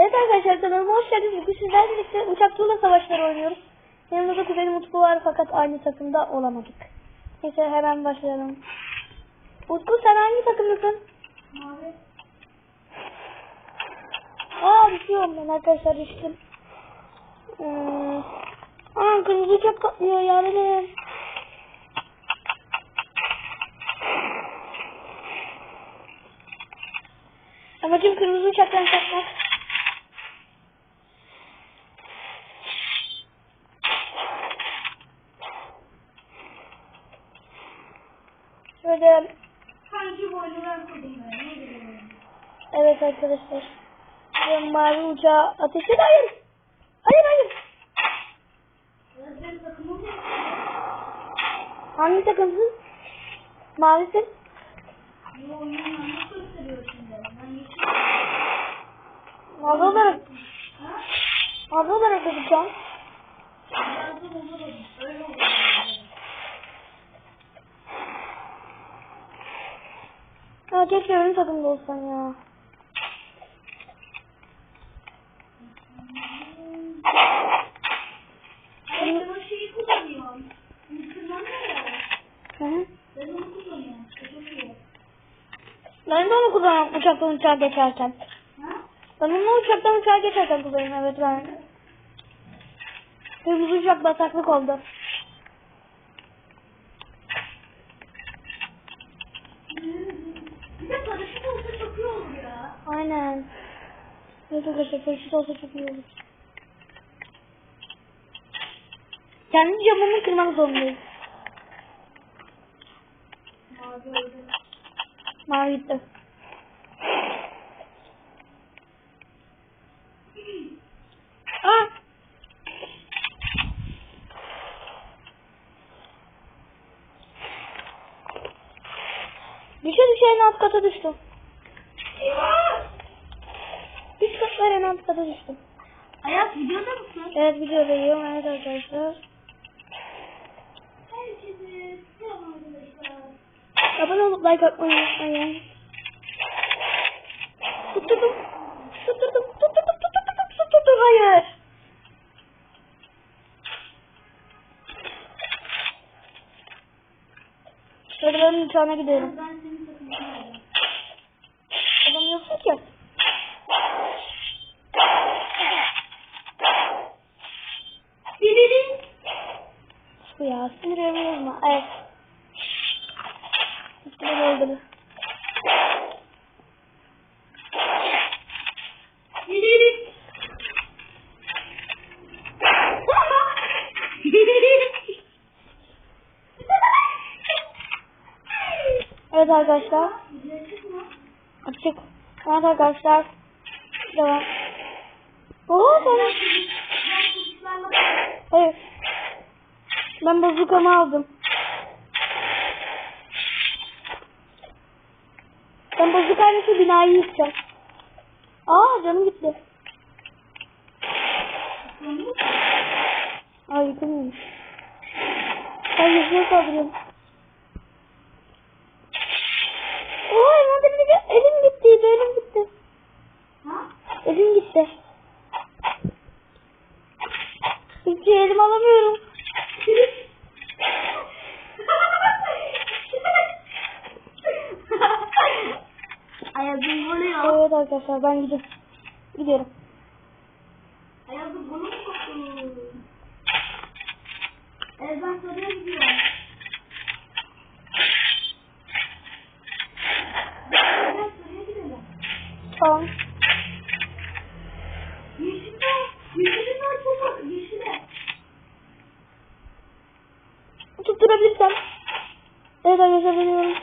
Evet arkadaşlar kanalıma hoş geldiniz. Bugün sizlerle birlikte uçak tuğla savaşları oynuyoruz. Yanımda kuzenim Utku var fakat aynı takımda olamadık. Neyse hemen başlayalım. Utku sen hangi takımdasın? Mavi. Aa düşüyorum ben arkadaşlar düştüm. Ee, aa kırmızı uçak patlıyor yardım. Amacım kırmızı uçaktan kaçmak. Şöyle Sanki bu oyunu ben kurdum ben. Ne bileyim. Evet arkadaşlar. Ben mavi uçağı ateş et. Hayır. Hayır hayır. Hangi takımsın? Mavisin. Mavi olarak, mavi olarak oldu. Ya keşke benim takımda olsan ya. Ben o şeyi kullanıyorum. Mümkünler ya. Hı hı. Ben onu kullanıyorum. Çok iyi. Ben de onu kullanıyorum uçaktan uçağa geçerken. Ben onu uçaktan uçağa geçerken kullanıyorum evet ben. Kırmızı uçak bataklık oldu. Bir de olsa çok iyi olur ya. Aynen. Evet arkadaşlar paraşüt olsa çok iyi olur. Kendi camımı kırmak zorundayım. Mavi oldu. Mavi gitti. En alt kata düştüm. Üç katlar en alt kata düştüm. Hayat videoda mısın? Evet videodayım evet arkadaşlar. Herkese selam arkadaşlar. Abone olup like atmayı unutmayın. Tutturdum. Tutturdum. Tutturdum. Tutturdum. Tutturdum. Hayır. Şöyle ben uçağına gidiyorum. Ben. Yoksa ki. Bibirin. Bu ya sinirimi bozma. Evet. Sinir oldu. Bibirin. Evet arkadaşlar. Açık. Evet arkadaşlar. Devam. Oo bana. Hayır. Ben bazukamı aldım. Ben bazukayla şu binayı yıkacağım. Aa canım gitti. Aa yıkılmıyormuş. Ben yüzüne saldırıyorum. Oo hemen bir gitti. Elim gitti. Ha? Elim gitti. Şey elim alamıyorum. Ayazım vuruyor. Evet arkadaşlar ben gidiyorum. Gidiyorum. Ayazım bunu mu koktu? Evet ben soruya gidiyorum. Ben soruya gidelim. Tamam. Yeşilde, yeşilin o çok yeşile. Tutturabilirsem. Evet arkadaşlar deniyorum.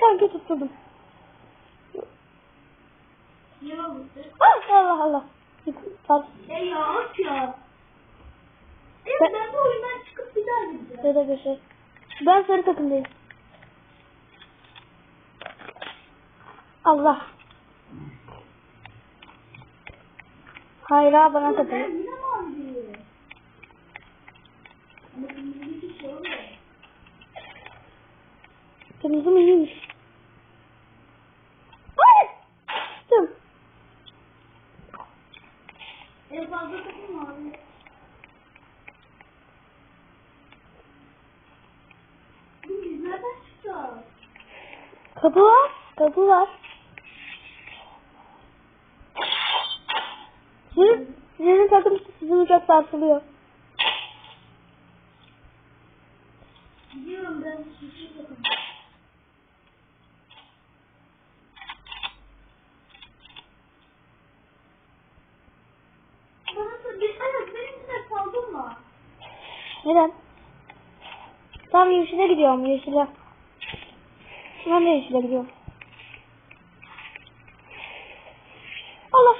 Sanki tutturdum. Ne oldu? Ah, Allah Allah. Pardon. E ya ya. E Ben- ben bu oyundan çıkıp bir daha gideceğim. Evet arkadaşlar. Ben sarı takımdayım. Allah. Hayır abi bana takılıyor. Kırmızı mı iyiymiş? Hayır! Dur. En fazla takılma abi. Kapı var. Kapı var. Sizin uçak sarsılıyor. Gidiyorum ben. Mı? Neden? Tam yeşile gidiyorum yeşile. Ben de yeşile gidiyorum. Allah.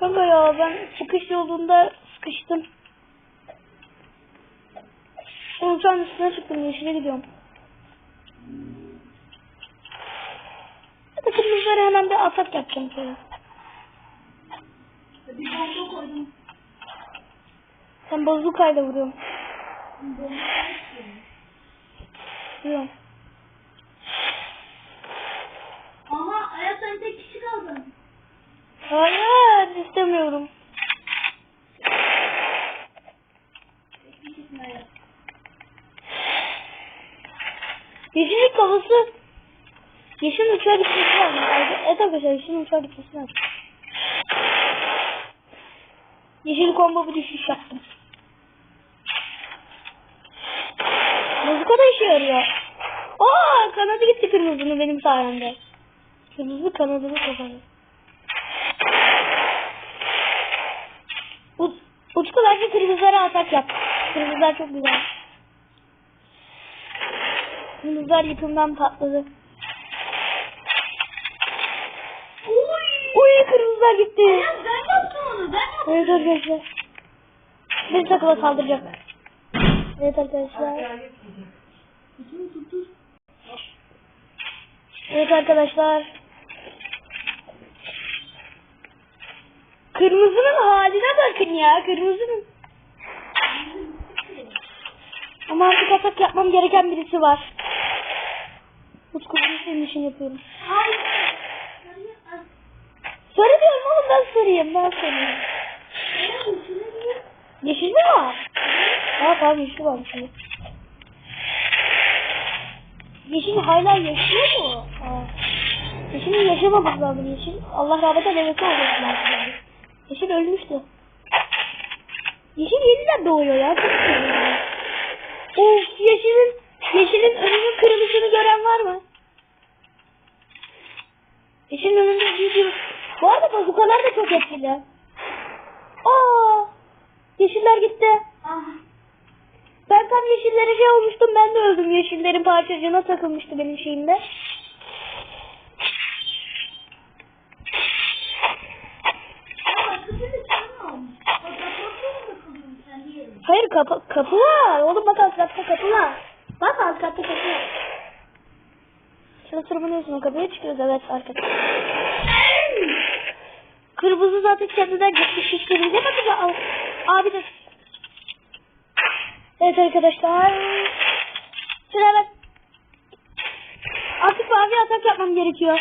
Kanka ya ben çıkış yolunda sıkıştım. Uçağın üstüne çıktım yeşile gidiyorum. Hadi kırmızılara hemen bir atak yapacağım şöyle. Bir bomba koydum. Sen bazukayla koydum. Vuruyorum. Ama tek kişi kaldı. Hayır istemiyorum. Ayak. Yeşillik kafası Yeşil uçağa gitmesi lazım. Evet arkadaşlar yeşil uçağa gitmesi lazım. Yeşil combo bir düşüş yaptım. Bazuka da işe yarıyor. Aa kanadı gitti kırmızının benim sayemde. Kırmızı kanadını. Ut Utku bence kırmızılara atak yap. Kırmızılar çok güzel. Kırmızılar yıkımdan patladı. Uy! Uy kırmızılar gitti. Ya ben yaptım onu ben yaptım. Evet arkadaşlar. Bir takıma saldıracak. Evet arkadaşlar. Evet arkadaşlar. Kırmızının haline bakın ya. Kırmızının. Ama artık atak yapmam gereken birisi var. Utku bunu senin için yapıyorum. Hayır. Sarı diyorum oğlum ben sarıyım. Ben sarıyım. Yeşil mi var? Aa tamam yeşil var şimdi. Yeşil hala yaşıyor mu? Aa. Yeşilin yaşamaması lazım yeşil. Allah rahmet eylesin olması lazım. Yeşil ölmüştü. Yeşil yeniden doğuyor ya. Çok. Of yeşilin, yeşilin önünün kırmızısını gören var mı? Yeşilin önünde büyük bir... Bu arada bazukalar da çok etkili. Aa, yeşiller gitti. Ben tam yeşillere şey olmuştum ben de öldüm. Yeşillerin parçacığına takılmıştı benim şeyimde. Ama kızını sen almış. Bak kapatıyor mu kızını sen diyelim. Hayır kapı, kapı var. Oğlum bak alt katta kapı var. Bak alt katta kapı var. Şurada tırmanıyorsun o kapıya çıkıyoruz evet arkadaşlar. Kırmızı zaten kendinden gitmiş bakacak. Al. Abi de. Evet arkadaşlar. Şuraya bak. Artık mavi atak yapmam gerekiyor.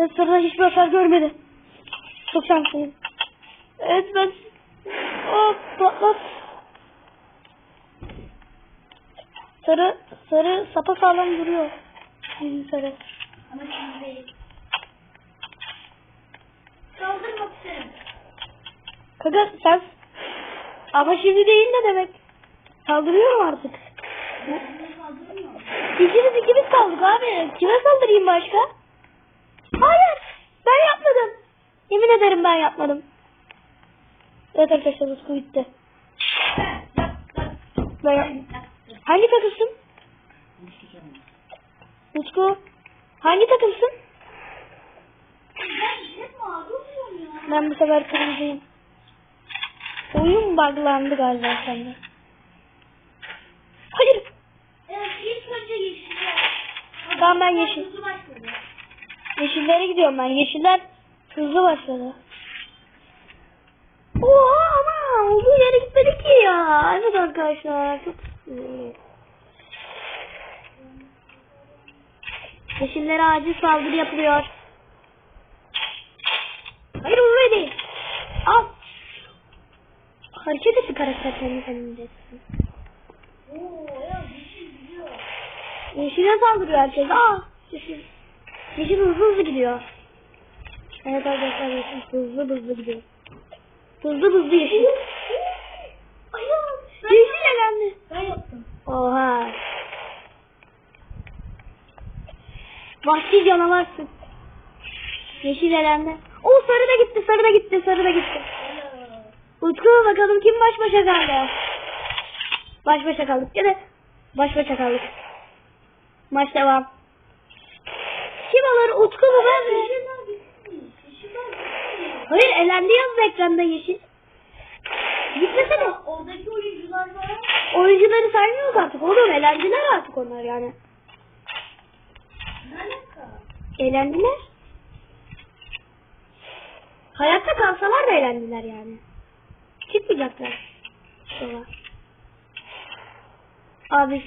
Ben sonra hiçbir hasar görmedim. Çok şanslıyım. Evet ben... Oh patlat. Sarı, sarı sapa sağlam duruyor. Bizim sarı. Ama şimdi değil. Kaldırmak isterim. Kanka sen... Ama şimdi değil ne demek? Saldırıyorum artık. Kızını kaldırmıyor. İkimiz ikimiz kaldık abi. Kime saldırayım başka? Hayır. Ben yapmadım. Yemin ederim ben yapmadım. Evet arkadaşlar Utku gitti. Ben yap- Hangi takımsın? Utku. Hangi takımsın? Ben bu sefer kırmızıyım. Oyun buglandı galiba sende. Hayır. Tamam, ben yeşil. Yeşillere gidiyorum ben. Yeşiller hızlı başladı. Oha ama olduğu yere gitmedik ki ya. Evet arkadaşlar. Yeşillere acil saldırı yapılıyor. Hayır oraya değil. Al. Hareket etti karakter kendi kendine. Oo ya yeşil gidiyor. Yeşile saldırıyor herkes. Aa. Yeşil. Yeşil hızlı hızlı gidiyor. Evet arkadaşlar yeşil hızlı hızlı gidiyor. Hızlı hızlı yeşil. Yeşil elendi. Ben yaptım. Oha. Vahşi canavarsın. Yeşil elendi. O sarı da gitti, sarı da gitti, sarı da gitti. Utku bakalım kim baş başa kaldı? Baş başa kaldık ya da baş başa kaldık. Maç devam. Kim alır Utku mu ben mi? Yeşiller gitmiş. Yeşiller gitmiş. Hayır elendi yazdı ekranda yeşil. Gitmesene. Oradaki oyuncular var. Oyuncuları saymıyoruz artık oğlum elendiler artık onlar yani. Ne alaka? Eğlendiler. Hayatta kalsalar da eğlendiler yani. Çıkmayacaklar. Sonra. Abi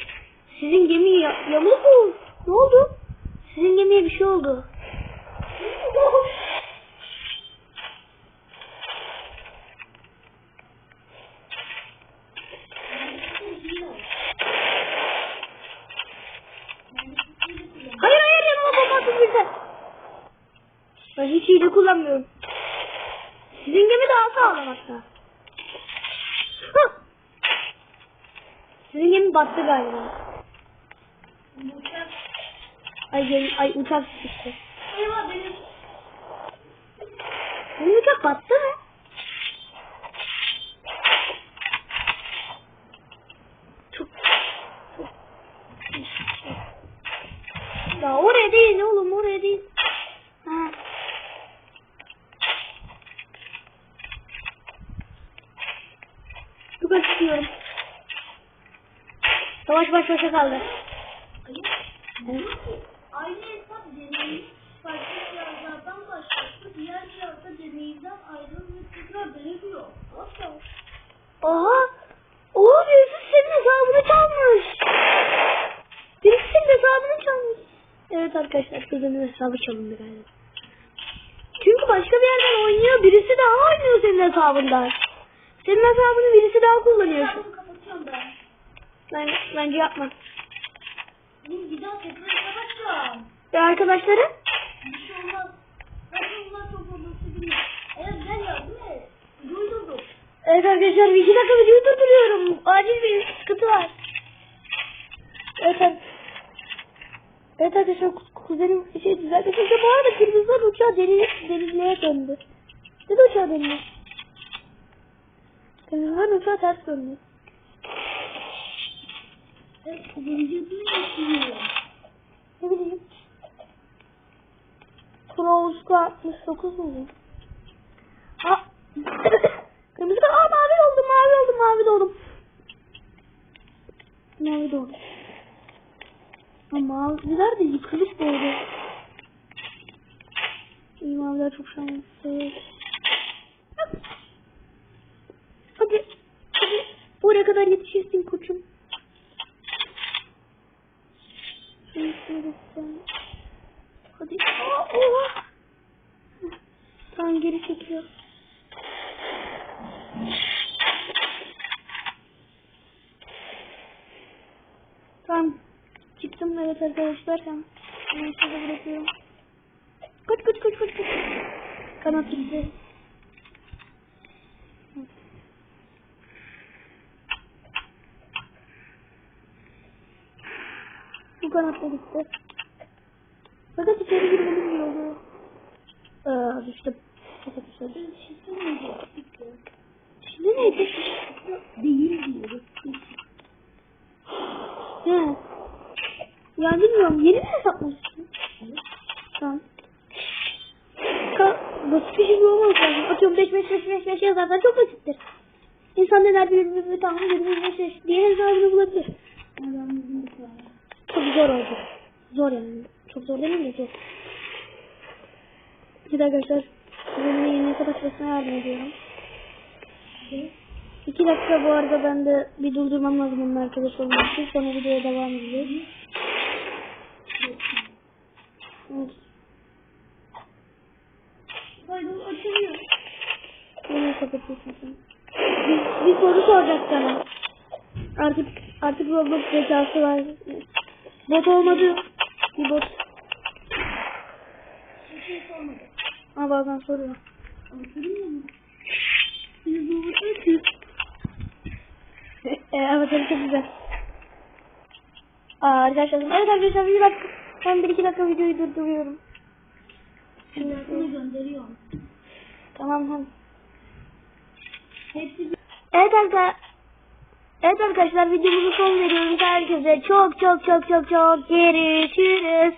sizin gemi ya yamuk mu? Ne oldu? Sizin gemiye bir şey oldu. Hayır hayır yanıma bomba attın bize. Ben hiç hile kullanmıyorum. Sizin gemi daha sağlam hatta. Hah! Battı galiba. Uçak. Ay gemi, ay uçak. Eyvah benim. Sizin uçak battı mı? Çok... Ya oraya değil oğlum oraya değil. Ha. Çok acıkıyorum. Savaş baş başa kaldı. Aynı hesap deneyi farklı cihazlardan başlattı. Diğer cihazda deneyden ayrılmış tekrar denemiyor. Nasıl? Oha! Oha birisi senin hesabını çalmış. Birisi senin hesabını çalmış. Evet arkadaşlar kızının hesabı çalındı galiba. Çünkü başka bir yerden oynuyor. Birisi daha oynuyor senin hesabından. Senin hesabını birisi daha kullanıyor. Ben, bence yapma. Benim bir daha tekrar kapatacağım. Ve arkadaşları Bir şey olmaz. Zaten bunlar çok olması değil. Evet arkadaşlar bir iki dakika videoyu durduruyorum. Acil bir sıkıntı var. Evet ar- Evet arkadaşlar ku- kuzenim şey düzeltmek için bu arada kırmızılar uçağı deniz, denizliğe döndü. Ne de uçağı döndü? Kırmızılar uçağı ters döndü. Evet Ne bileyim. Krovska 69 mu? Kırmızı. Aa mavi oldum, mavi oldum, mavi oldum. Mavi de oldum. Maviler de yıkılıp doğdu. İyi maviler çok şanslı. Hadi. Hadi. Oraya kadar yetişirsin koçum. Şunu. Hadi. Oha. Tamam geri çekiyor. Tamam. Çıktım evet arkadaşlar. Tamam. Ben size bırakıyorum. Kaç kaç kaç kaç kaç. Kanat gitti. Bu kanat da gitti. Fakat içeri oldu. Aa düştüm. Fakat düştüm. Şimdi neydi? Değil diyor. He. Ya bilmiyorum. Yeni mi hesaplaştın? Tamam. Ka basit bir şey olmaz lazım. Atıyorum 5 5 5 5 5 yazarsan çok basittir. İnsan neler bilir bilir bilir bilir bilir bilir bilir diye hesabını bulabilir. Çok zor oldu. Zor yani. Çok zor değil mi? Zor. Bir de arkadaşlar sizinle yeni hesaplaşmasına yardım ediyorum. İki dakika bu arada ben de bir durdurmam lazım onun arkadaş olmak için. Sonra videoya devam edeceğiz. Hayır açılıyor. Yine kapatıyorsun sen. Bir, bir soru soracak sana. Artık artık Roblox zekası var. Bot olmadı. Bir bot. Bir şey sormadı. Ama bazen soruyor. E, evet evet çok güzel. Aa, arkadaşlar evet arkadaşlar bir dakika. Ben bir iki dakika videoyu durduruyorum. Şimdi, gönderiyorum. tamam tamam. Hepsi Evet arkadaşlar. Evet arkadaşlar videomuzu son veriyoruz. Herkese çok çok çok çok çok görüşürüz.